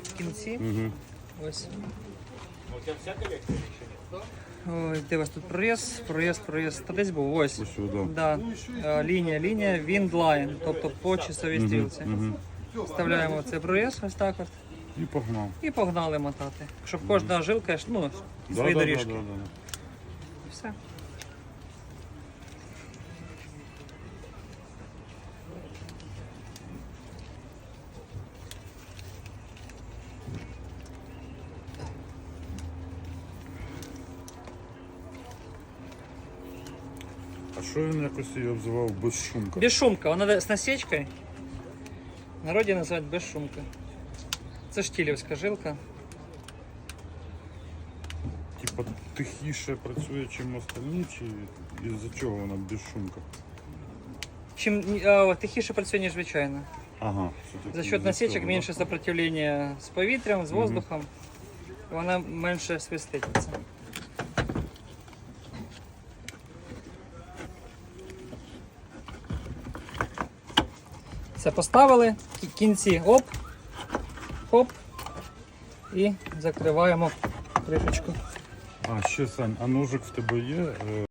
кінці. Угу. Ось. Ой, де у вас тут проїзд, проїзд, проїзд. Та десь був, ось. Ось сюди. Да. Е, Лінія, лінія, віндлайн, тобто по часовій стрілці. Угу. Вставляємо цей проїзд ось так от І погнав. і погнали мотати. Щоб кожна жилка, ну, Да, свої да, доріжки. Да, да, да. І Все. А що він якось її обзивав безшумка? Безшумка, вона з насічкою. В народі називають безшумка. Це штілівська жилка. Типа тихіше працює, чим остальні, чи із-за чого вона безшумка? Чим е, тихіше працює, ніж звичайно. Ага. все-таки За счет із-за насічок цього, менше сопротивлення з повітрям, з воздухом. І вона менше свиститься. Це поставили, кі- кінці оп, хоп, і закриваємо кришечку. А, ще Сань, а ножик в тебе є? Е,